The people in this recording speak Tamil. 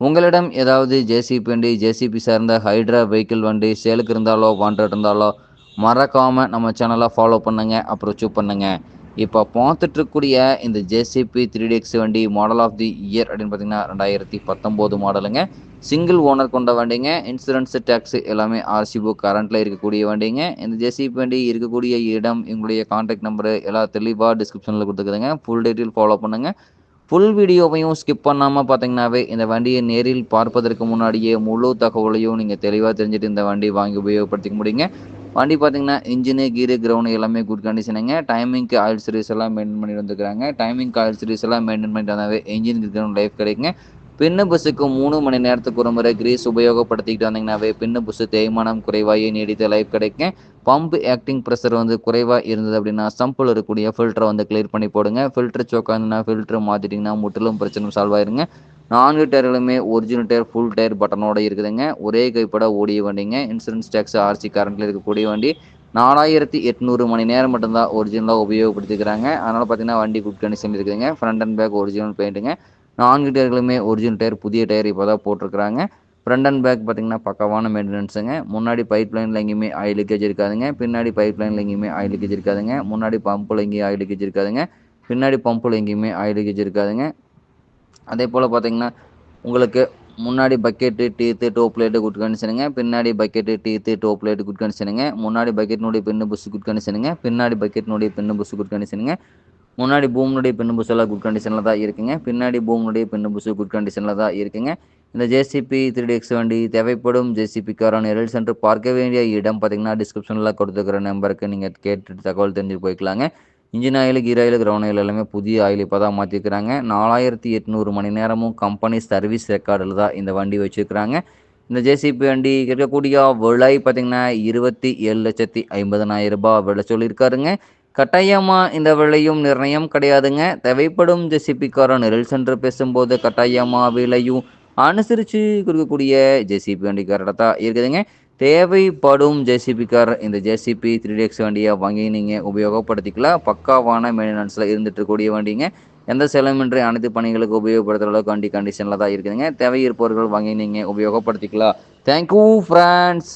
உங்களிடம் ஏதாவது ஜேசிபி வண்டி ஜேசிபி சார்ந்த ஹைட்ரா வெஹிக்கிள் வண்டி சேலுக்கு இருந்தாலோ வாண்டட் இருந்தாலோ மறக்காமல் நம்ம சேனலை ஃபாலோ பண்ணுங்க அப்ரோச் பண்ணுங்க. இப்போ பார்த்துட்ருக்கக்கூடிய இந்த ஜேசிபி த்ரீ டிஎக்ஸ் வண்டி மாடல் ஆஃப் தி இயர் அப்படின்னு பார்த்தீங்கன்னா ரெண்டாயிரத்தி பத்தொம்போது மாடலுங்க சிங்கிள் ஓனர் கொண்ட வண்டிங்க. இன்சூரன்ஸு டேக்ஸ் எல்லாமே ஆர்சி புக் கரண்ட்டில் இருக்கக்கூடிய வண்டிங்க. இந்த ஜேசிபி வண்டி இருக்கக்கூடிய இடம் எங்களுடைய கான்டாக்ட் நம்பரு எல்லாம் தெளிவாக டிஸ்கிரிப்ஷனில் கொடுத்துக்குதுங்க. ஃபுல் டீட்டெயில் ஃபாலோ பண்ணுங்கள் ஃபுல் வீடியோவையும் ஸ்கிப் பண்ணாமல் பார்த்தீங்கன்னாவே இந்த வண்டியை நேரில் பார்ப்பதற்கு முன்னாடியே முழு தகவலையும் நீங்கள் தெளிவாக தெரிஞ்சுட்டு இந்த வண்டி வாங்கி உபயோகப்படுத்திக்க முடியுங்க. வண்டி பார்த்தீங்கன்னா இன்ஜினு கீரு கிரவுண்டு எல்லாமே குட் கண்டிஷனுங்க டைமிங்க்கு ஆயில் சர்வீஸ் எல்லாம் மெயின்டைன் பண்ணி வந்துருக்காங்க டைமிங்க்கு ஆயில் சர்வீஸ் எல்லாம் மெயின்டைன் பண்ணிட்டு வந்தாவே இன்ஜின் கிரவுண்ட் லைஃப் கிடைக்குங்க. பின்ன புசுக்கு மூணு மணி நேரத்துக்கு ஒரு முறை கிரீஸ் உபயோகப்படுத்திக்கிட்டு வந்தீங்கன்னாவே பின்ன புசு தேய்மானம் குறைவாகி நீடித்த லைஃப் கிடைக்கும். பம்ப் ஆக்டிங் ப்ரெஷர் வந்து குறைவாக இருந்தது அப்படின்னா சம்பிள் இருக்கக்கூடிய ஃபில்டரை வந்து கிளியர் பண்ணி போடுங்க. ஃபில்டர் சோக்காந்துன்னா ஃபில்டர் மாற்றிட்டிங்கன்னா முற்றிலும் பிரச்சனை சால்வ் ஆயிருங்க. நான்கு டயர்களுமே ஒரிஜினல் டயர் ஃபுல் டயர் பட்டனோட இருக்குதுங்க. ஒரே கைப்பட ஓடிய வண்டிங்க. இன்சூரன்ஸ் டேக்ஸ் ஆர்சி கரண்ட்டில் இருக்கக்கூடிய வண்டி. நாலாயிரத்தி எட்நூறு மணி நேரம் மட்டும்தான் ஒரிஜினலாக உபயோகப்படுத்திக்கிறாங்க. அதனால் பார்த்தீங்கன்னா வண்டி குட் கண்டிஷன் இருக்குதுங்க. ஃப்ரண்ட் அண்ட் பேக் ஒரிஜினல் பெயிண்ட்டுங்க நான்கு டயர்களுமே ஒரிஜினல் டயர் புதிய டயர் இப்போ தான் போட்டிருக்கிறாங்க. ஃப்ரண்ட் அண்ட் பேக் பார்த்தீங்கன்னா பக்கவான மெயின்டெனன்ஸுங்க முன்னாடி பைப் லைனில் எங்கேயுமே ஆயில் லீக்கேஜ் இருக்காதுங்க. பின்னாடி பைப் லைனில் எங்கேயுமே ஆயில் லீக்கேஜ் இருக்காதுங்க. முன்னாடி பம்பில் எங்கேயும் ஆயில் லீக்கேஜ் இருக்காதுங்க. பின்னாடி பம்பில் எங்கேயுமே ஆயில் லீக்கேஜ் இருக்காதுங்க. அதே போல் பார்த்தீங்கன்னா உங்களுக்கு முன்னாடி bucket teeth top plate good கண்டிஷனுங்க பின்னாடி bucket teeth top plate good கண்டிஷனுங்க முன்னாடி பக்கெட்னுடைய பின்னு புஷ் குட் கண்டிஷனுங்க பின்னாடி பக்கெட்னுடைய பின்னு புஷ் குட் கண்டிஷனுங்க முன்னாடி பூமினுடைய பின்னு புஷ் குட் கண்டிஷனில் தான் இருக்குங்க. பின்னாடி பூமினுடைய பின்னு புஷ் குட் கண்டிஷனில் தான் இருக்குங்க. இந்த ஜேசிபி த்ரீ டி எக்ஸ் வண்டி தேவைப்படும் ஜேசிபிக்காரான நேரில் சென்டர் பார்க்க வேண்டிய இடம் பார்த்தீங்கன்னா டிஸ்கிரிப்ஷனில் கொடுத்துருக்கிற நம்பருக்கு நீங்கள் கேட்டுட்டு தகவல் தெரிஞ்சு போய்க்கலாங்க. Engine oil gear oil ground oil எல்லாமே புதிய ஆயில் இப்போ தான் மாற்றிருக்கிறாங்க நாலாயிரத்தி எட்நூறு மணி நேரமும் கம்பெனி சர்வீஸ் ரெக்கார்டில் தான் இந்த வண்டி வச்சுருக்கிறாங்க. இந்த ஜேசிபி வண்டி இருக்கக்கூடிய விலை பார்த்திங்கன்னா இருபத்தி ஏழு லட்சத்தி ஐம்பதனாயிரம் ரூபாய் விலை சொல்லியிருக்காருங்க. கட்டாயமாக இந்த விலையும் நிர்ணயம் கிடையாதுங்க. தேவைப்படும் ஜெசிபிக்காரன் நிரல் சென்று பேசும்போது கட்டாயமாக விலையும் அனுசரித்து கொடுக்கக்கூடிய ஜேசிபி வண்டிக்காரர்கிட்ட தான் இருக்குதுங்க. தேவைப்படும் ஜேசிபிக்கார் இந்த ஜேசிபி த்ரீ எக்ஸ் வண்டியை வாங்கி நீங்கள் உபயோகப்படுத்திக்கலாம். பக்காவான மெயின்டெனன்ஸில் இருந்துட்டு இருக்கக்கூடிய வண்டிங்க. எந்த செலவின்றி அனைத்து பணிகளுக்கு உபயோகப்படுத்துகிற அளவுக்கு வண்டி கண்டிஷனில் தான் இருக்குதுங்க. தேவை இருப்பவர்கள் வாங்கி நீங்கள் உபயோகப்படுத்திக்கலாம். Thank you friends